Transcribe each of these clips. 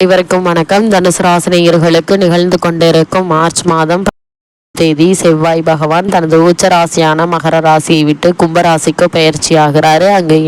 இவருக்கும் வணக்கம். தனுசு ராசினியர்களுக்கு நிகழ்ந்து கொண்டிருக்கும் மார்ச் மாதம் தேதி செவ்வாய் பகவான் தனது உச்ச ராசியான மகர ராசியை விட்டு கும்பராசிக்கு பயிற்சி ஆகிறாரு அங்கே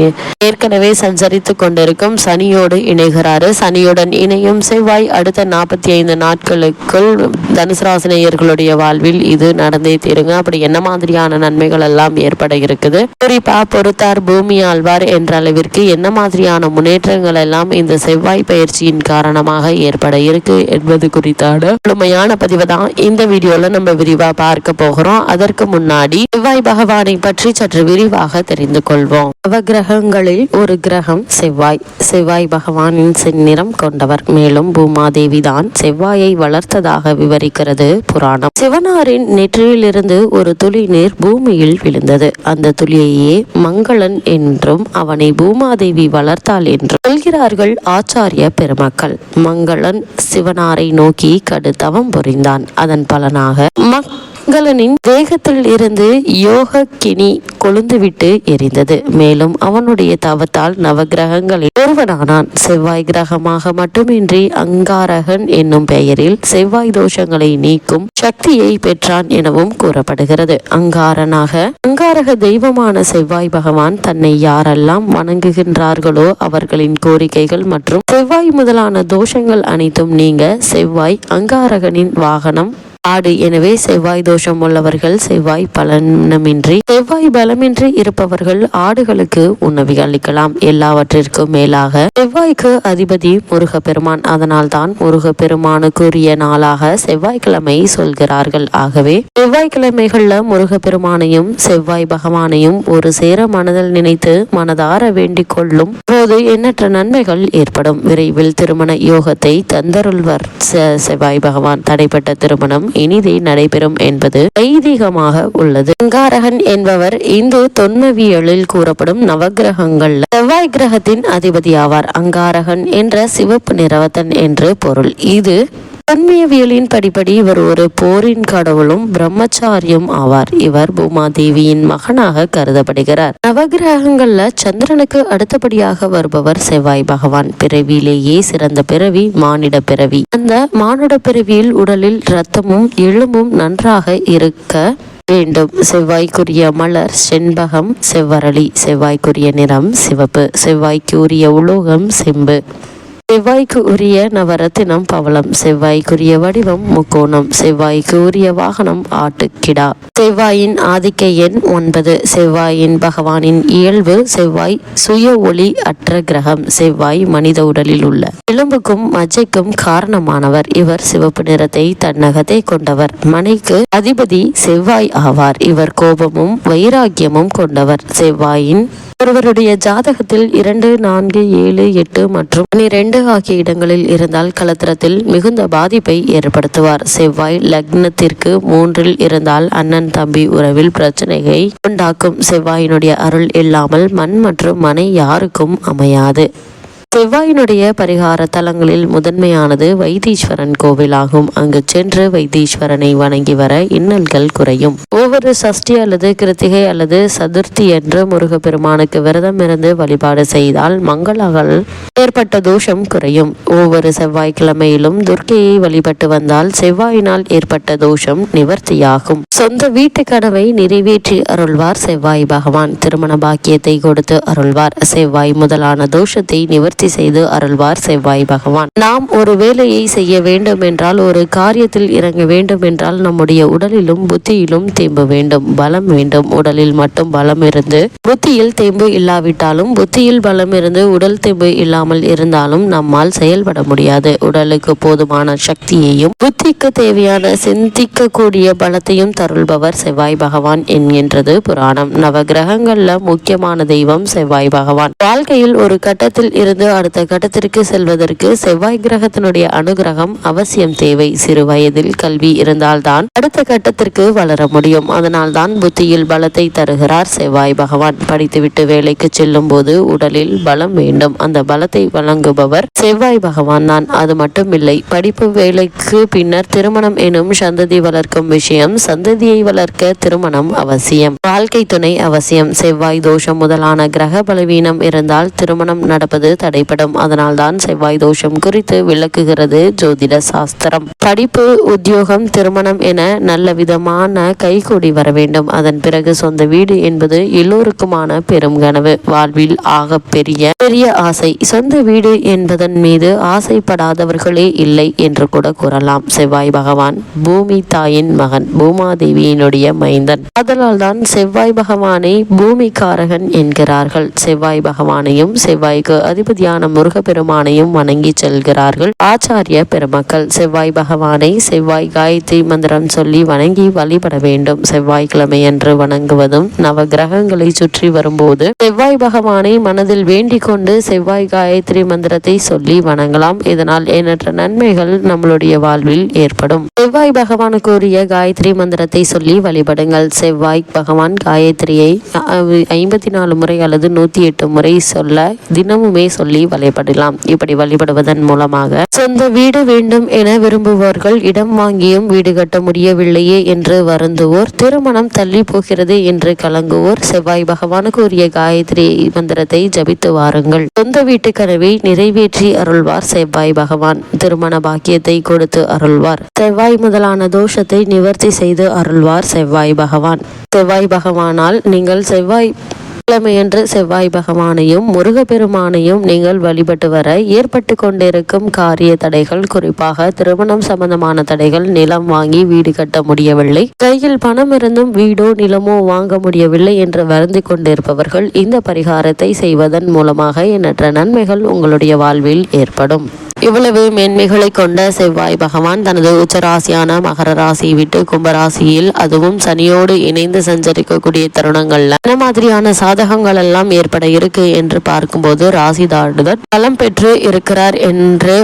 ஏற்கனவே சஞ்சரித்து கொண்டிருக்கும் சனியோடு இணைகிறாரு. சனியுடன் இணையும் செவ்வாய் அடுத்த நாற்பத்தி ஐந்து நாட்களுக்குள் தனுசு ராசினியர்களுடைய வாழ்வில் இது நடந்தே தீருங்க. அப்படி என்ன மாதிரியான நன்மைகள் எல்லாம் ஏற்பட இருக்குது? குறிப்பா பொறுத்தார் பூமி ஆழ்வார் என்ற அளவிற்கு என்ன மாதிரியான முன்னேற்றங்கள் எல்லாம் இந்த செவ்வாய் பயிற்சியின் காரணமாக ஏற்பட இருக்கு என்பது குறித்தான முழுமையான பதிவு தான். இந்த வீடியோல நம்ம விரிவா பார்க்க போகிறோம். அதற்கு முன்னாடி செவ்வாய் பகவானை பற்றி சற்று விரிவாக தெரிந்து கொள்வோம். நவகிரகங்களில் ஒரு கிரகம் செவ்வாய். செவ்வாய் பகவானின் செந்நிறம் கொண்டவர். மேலும் பூமாதேவி தான் செவ்வாயை வளர்த்ததாக விவரிக்கிறது புராணம். சிவனாரின் நெற்றியிலிருந்து ஒரு துளி நீர் பூமியில் விழுந்தது. அந்த துளியையே மங்களன் என்றும் அவனை பூமாதேவி வளர்த்தாள் என்றும் சொல்கிறார்கள் ஆச்சாரிய பெருமக்கள். மங்களன் சிவனாரை நோக்கி கடுத்தவம் புரிந்தான். அதன் பலனாக மங்களனின் தேகத்தில் இருந்து யோக கினி கொழுந்துவிட்டு எரிந்தது. மேலும் அவனுடைய தவத்தால் நவகிரகங்களில் ஒருவனானான். செவ்வாய் கிரகமாக மட்டுமின்றி அங்காரகன் என்னும் பெயரில் செவ்வாய் தோஷங்களை நீக்கும் சக்தியை பெற்றான் எனவும் கூறப்படுகிறது. அங்காரனாக அங்காரக தெய்வமான செவ்வாய் பகவான் தன்னை யாரெல்லாம் வணங்குகின்றார்களோ அவர்களின் கோரிக்கைகள் மற்றும் செவ்வாய் முதலான தோஷங்கள் அனைத்தும் நீங்க செவ்வாய் அங்காரகனின் வாகனம் ஆடு. எனவே செவ்வாய் தோஷம் உள்ளவர்கள் செவ்வாய் பலனமின்றி செவ்வாய் பலமின்றி இருப்பவர்கள் ஆடுகளுக்கு உணவு அளிக்கலாம். எல்லாவற்றிற்கும் மேலாக செவ்வாய்க்கு அதிபதி முருகப்பெருமான். அதனால் தான் முருகப்பெருமானுக்குரிய நாளாக செவ்வாய்க்கிழமை சொல்கிறார்கள். ஆகவே செவ்வாய்க்கிழமைகள்ல முருகப்பெருமானையும் செவ்வாய் பகவானையும் ஒரு சேர மனதில் நினைத்து மனதார வேண்டிக் கொள்ளும் போது எண்ணற்ற நன்மைகள் ஏற்படும். விரைவில் திருமண யோகத்தை தந்தருள்வர் செ- செவ்வாய் பகவான். தடைப்பட்ட திருமணம் இனிதே நடைபெறும் என்பது ஐதீகமாக உள்ளது. அங்காரகன் என்பவர் இந்து தொன்மவியலில் கூறப்படும் நவகிரகங்கள் செவ்வாய் கிரகத்தின் அதிபதி ஆவார் அங்காரகன் என்ற சிவப்பு நிறவத்தன் என்று பொருள். இது தன்மியவியலின் படிப்படி இவர் ஒரு போரின் கடவுளும் பிரம்மச்சாரியும் ஆவார். இவர் பூமாதேவியின் மகனாக கருதப்படுகிறார். நவகிரகங்கள்ல சந்திரனுக்கு அடுத்தபடியாக வருபவர் செவ்வாய் பகவான். பிறவியிலேயே சிறந்த பிறவி மானிட பிறவி. அந்த மானுட பிறவியில் உடலில் இரத்தமும் எலும்பும் நன்றாக இருக்க வேண்டும். செவ்வாய்க்குரிய மலர் செண்பகம் செவ்வரளி செவ்வாய்க்குரிய நிறம் சிவப்பு. செவ்வாய்க்குரிய உலோகம் செம்பு. செவ்வாய்க்கு உரிய நவரத்தினம் பவளம் செவ்வாய்க்குரிய வடிவம் முக்கோணம் செவ்வாய்க்கு உரிய வாகனம் ஆட்டுக்கிடா. செவ்வாயின் ஆதிக்க எண் ஒன்பது செவ்வாயின் பகவானின் இயல்பு செவ்வாய் சுய ஒளி அற்ற கிரகம் செவ்வாய் மனித உடலில் உள்ள. எலும்புக்கும் மஜ்ஜைக்கும் காரணமானவர் இவர் சிவப்பு நிறத்தை தன்னகத்தை கொண்டவர். மனைக்கு அதிபதி செவ்வாய் ஆவார். இவர் கோபமும் வைராக்கியமும் கொண்டவர். செவ்வாயின் ஒருவருடைய ஜாதகத்தில் இரண்டு நான்கு ஏழு எட்டு மற்றும் பனிரெண்டு ஆகிய இடங்களில் இருந்தால் கலத்திரத்தில் மிகுந்த பாதிப்பை ஏற்படுத்துவார். செவ்வாய் லக்னத்திற்கு மூன்றில் இருந்தால் அண்ணன் தம்பி உறவில் பிரச்சனையை உண்டாக்கும். செவ்வாயினுடைய அருள் இல்லாமல் மண் மற்றும் மனை யாருக்கும் அமையாது. செவ்வாயினுடைய பரிகார தலங்களில் முதன்மையானது வைத்தீஸ்வரன் கோவிலாகும். அங்கு சென்று வைத்தீஸ்வரனை வணங்கி வர இன்னல்கள் குறையும். ஒவ்வொரு சஷ்டி அல்லது கிருத்திகை அல்லது சதுர்த்தி என்று முருகப்பெருமானுக்கு விரதம் இருந்து வழிபாடு செய்தால் மங்களால் ஏற்பட்ட தோஷம் குறையும். ஒவ்வொரு செவ்வாய்க்கிழமையிலும் துர்க்கையை வழிபட்டு வந்தால் செவ்வாயினால் ஏற்பட்ட தோஷம் நிவர்த்தியாகும். சொந்த வீட்டு கனவை நிறைவேற்றி அருள்வார் செவ்வாய் பகவான். திருமண பாக்கியத்தை கொடுத்து அருள்வார். செவ்வாய் முதலான தோஷத்தை நிவர்த்தி செய்து அருள்வார் செவ்வாய் பகவான். நாம் ஒரு வேலையை செய்ய வேண்டும் என்றால் ஒரு காரியத்தில் இறங்க வேண்டும் என்றால் நம்முடைய உடலிலும் புத்தியிலும் தேம்பு வேண்டும். பலம் வேண்டும். உடலில் மட்டும் பலம் இருந்து புத்தியில் தேம்பு இல்லாவிட்டாலும் புத்தியில் பலம் இருந்து உடல் தேம்பு இல்லாமல் இருந்தாலும் நம்மால் செயல்பட முடியாது. உடலுக்கு போதுமான சக்தியையும் புத்திக்கு தேவையான சிந்திக்கக்கூடிய பலத்தையும் தருள்பவர் செவ்வாய் பகவான் என்கின்றது புராணம். நவகிரகங்கள்ல முக்கியமான தெய்வம் செவ்வாய் பகவான். வாழ்க்கையில் ஒரு கட்டத்தில் இருந்து அடுத்த கட்டத்திற்கு செல்வதற்கு செவ்வாய் கிரகத்தினுடைய அனுகிரகம் அவசியம் தேவை. சிறு வயதில் கல்வி இருந்தால்தான் அடுத்த கட்டத்திற்கு வளர முடியும். அதனால்தான் புத்தியில் பலத்தை தருகிறார் செவ்வாய் பகவான். படித்துவிட்டு வேலைக்கு செல்லும் போது உடலில் பலம் வேண்டும். அந்த பலத்தை வழங்குபவர் செவ்வாய் பகவான் தான். அது மட்டுமில்லை படிப்பு வேலைக்கு பின்னர் திருமணம் எனும் சந்ததி வளர்க்கும் விஷயம் சந்ததியை வளர்க்க திருமணம் அவசியம். வாழ்க்கை துணை அவசியம். செவ்வாய் தோஷம் முதலான கிரக பலவீனம் இருந்தால் திருமணம் நடப்பது தடை தடைப்படும் அதனால்தான் செவ்வாய் தோஷம் குறித்து விளக்குகிறது ஜோதிட சாஸ்திரம். படிப்பு உத்தியோகம் திருமணம் என நல்ல விதமான கைகூடி வர வேண்டும். அதன் பிறகு சொந்த வீடு என்பது எல்லோருக்குமான பெரும் கனவு. வாழ்வில் ஆக பெரிய பெரிய ஆசை. சொந்த வீடு என்பதன் மீது ஆசைப்படாதவர்களே இல்லை என்று கூட கூறலாம். செவ்வாய் பகவான் பூமி தாயின் மகன் பூமாதேவியினுடைய மைந்தன். அதனால் தான் செவ்வாய் பகவானை பூமிக்காரகன் என்கிறார்கள். செவ்வாய் பகவானையும் செவ்வாய்க்கு அதிபதியான முருகப்பெருமானையும் வணங்கி செல்கிறார்கள். ஆச்சாரிய பெருமக்கள் செவ்வாய் பகவானை செவ்வாய் காயத்ரி மந்திரம் சொல்லி வணங்கி வழிபட வேண்டும். செவ்வாய்க்கிழமை என்று வணங்குவதும் நவ கிரகங்களை சுற்றி வரும்போது செவ்வாய் பகவானை மனதில் வேண்டிக் கொண்டு செவ்வாய் காயத்ரி மந்திரத்தை சொல்லி வணங்கலாம். இதனால் எண்ணற்ற நன்மைகள் நம்மளுடைய வாழ்வில் ஏற்படும். செவ்வாய் பகவானுக்கு உரிய காயத்ரி மந்திரத்தை சொல்லி வழிபடுங்கள். செவ்வாய் பகவான் காயத்ரியை ஐம்பத்தி நாலு முறை அல்லது நூத்தி எட்டு முறை சொல்ல தினமுமே சொல்லி வழிபடலாம். இப்படி வழிபடுவதன் மூலமாக சொந்த வீடு வேண்டும் என விரும்புவார்கள் இடம் வாங்கியும் வீடு கட்ட முடியவில்லையே என்று வருந்துவோர் திருமணம் தள்ளி போகிறது என்று கலங்குவோர் செவ்வாய் பகவானுக்கு உரிய காயத்ரி மந்திரத்தை ஜபித்து வாருங்கள். சொந்த வீட்டு கனவை நிறைவேற்றி அருள்வார் செவ்வாய் பகவான். திருமண பாக்கியத்தை கொடுத்து அருள்வார். செவ்வாய் முதலான தோஷத்தை நிவர்த்தி செய்து அருள்வார் செவ்வாய் பகவான். செவ்வாய் பகவானால் நீங்கள் செவ்வாய் கிழமையன்று செவ்வாய் பகவானையும் முருகப்பெருமானையும் நீங்கள் வழிபட்டு வர ஏற்பட்டு கொண்டிருக்கும் காரிய தடைகள் குறிப்பாக திருமணம் சம்பந்தமான தடைகள் நிலம் வாங்கி வீடு கட்ட முடியவில்லை. கையில் பணம் இருந்தும் வீடோ நிலமோ வாங்க முடியவில்லை என்று வருந்தி கொண்டிருப்பவர்கள் இந்த பரிகாரத்தை செய்வதன் மூலமாக எண்ணற்ற நன்மைகள் உங்களுடைய வாழ்வில் ஏற்படும். இவ்வளவு மேன்மைகளை கொண்ட செவ்வாய் பகவான் தனது உச்சராசியான மகர ராசியை விட்டு கும்பராசியில் அதுவும் சனியோடு இணைந்து சஞ்சரிக்கக்கூடிய தருணங்கள்ல என்ன மாதிரியான சாதகங்கள் எல்லாம் ஏற்பட இருக்கு என்று பார்க்கும்போது ராசி தாடுதல் பலம் பெற்று இருக்கிறார் என்று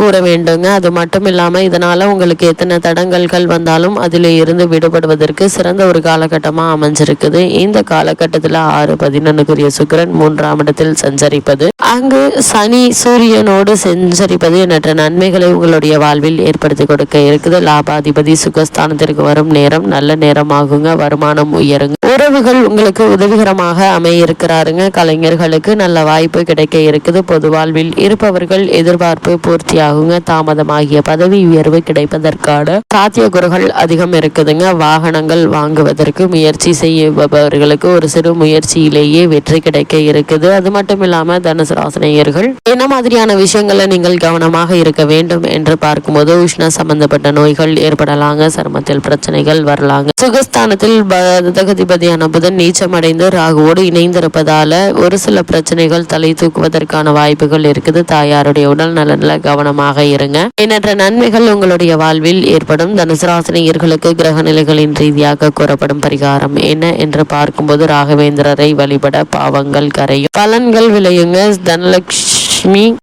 கூற வேண்டுங்க. அது மட்டும் இல்லாம இதனால உங்களுக்கு எத்தனை தடங்கல்கள் வந்தாலும் அதில் இருந்து விடுபடுவதற்கு சிறந்த ஒரு காலகட்டமா அமைஞ்சிருக்குது. இந்த காலகட்டத்தில் ஆறு பதினொன்னுக்குரிய சுக்கரன் மூன்றாம் இடத்தில் சஞ்சரிப்பது. அங்கு சனி சூரியனோடு செஞ்சரி லாபாதிபதி எண்ணற்ற நன்மைகளை உங்களுடைய வாழ்வில் ஏற்படுத்தி கொடுக்க இருக்குது. லாபாதிபதி சுகஸ்தானத்திற்கு வரும் நேரம் நல்ல நேரமாகுங்க வருமானம் உயருங்க. உறவுகள் உங்களுக்கு உதவிகரமாக அமைய இருக்கிறாருங்க கலைஞர்களுக்கு நல்ல வாய்ப்பு கிடைக்க இருக்குது. பொது வாழ்வில் இருப்பவர்கள் எதிர்பார்ப்பு பூர்த்தியாகுங்க. தாமதமாகிய பதவி உயர்வு கிடைப்பதற்கான சாத்தியக்கூறுகள் அதிகம் இருக்குதுங்க. வாகனங்கள் வாங்குவதற்கு முயற்சி செய்பவர்களுக்கு ஒரு சிறு முயற்சியிலேயே வெற்றி கிடைக்க இருக்குது. அது மட்டும் இல்லாம தனுசு ராசினியர்கள் என்ன மாதிரியான விஷயங்களை நீங்கள் கவனமாக இருக்க வேண்டும் என்று பார்க்கும்போது உஷ்ண சம்பந்தப்பட்ட நோய்கள் ஏற்படலாங்க சருமத்தில் பிரச்சனைகள் வரலாங்க. சுகஸ்தானத்தில் பதகதிபதியான புதன் நீச்சமடைந்து ராகுவோடு இணைந்திருப்பதால ஒரு சில பிரச்சனைகள் தலை தூக்குவதற்கான வாய்ப்புகள் இருக்குது. தாயாருடைய உடல் நலனில் கவனமாக இருங்க. எண்ணற்ற நன்மைகள் உங்களுடைய வாழ்வில் ஏற்படும். தனுசராசினியர்களுக்கு கிரக நிலைகளின் ரீதியாக கூறப்படும் பரிகாரம் என்ன என்று பார்க்கும்போது ராகவேந்திரரை வழிபட பாவங்கள் கரையும். பலன்கள் விளையுங்க. தனலட்சுமி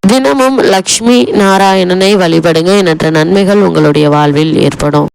தினமும் லக்ஷ்மி நாராயணனை வழிபடுங்க. எண்ணற்ற நன்மைகள் உங்களுடைய வாழ்வில் ஏற்படும்.